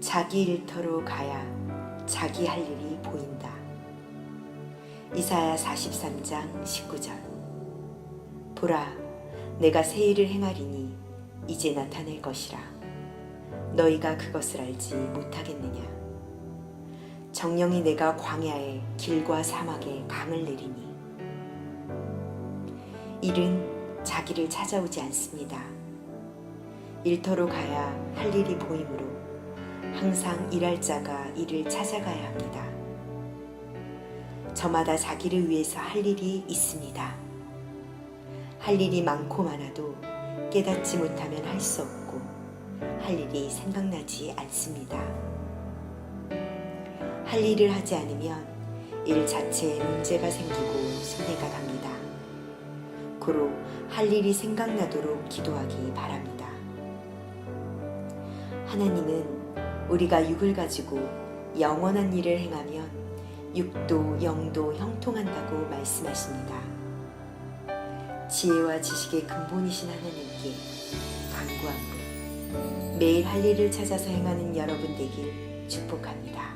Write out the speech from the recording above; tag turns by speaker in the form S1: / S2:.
S1: 자기 일터로 가야 자기 할 일이 보인다. 이사야 43장 19절 보라 내가 새 일을 행하리니 이제 나타낼 것이라 너희가 그것을 알지 못하겠느냐 정령이 내가 광야에 길과 사막에 강을 내리니 일은 자기를 찾아오지 않습니다. 일터로 가야 할 일이 보이므로 항상 일할 자가 일을 찾아가야 합니다. 저마다 자기를 위해서 할 일이 있습니다. 할 일이 많고 많아도 깨닫지 못하면 할 수 없고 할 일이 생각나지 않습니다. 할 일을 하지 않으면 일 자체에 문제가 생기고 손해가 갑니다. 고로 할 일이 생각나도록 기도하기 바랍니다. 하나님은 우리가 육을 가지고 영원한 일을 행하면 육도 영도 형통한다고 말씀하십니다. 지혜와 지식의 근본이신 하나님께 간구합니다. 매일 할 일을 찾아서 행하는 여러분 되길 축복합니다.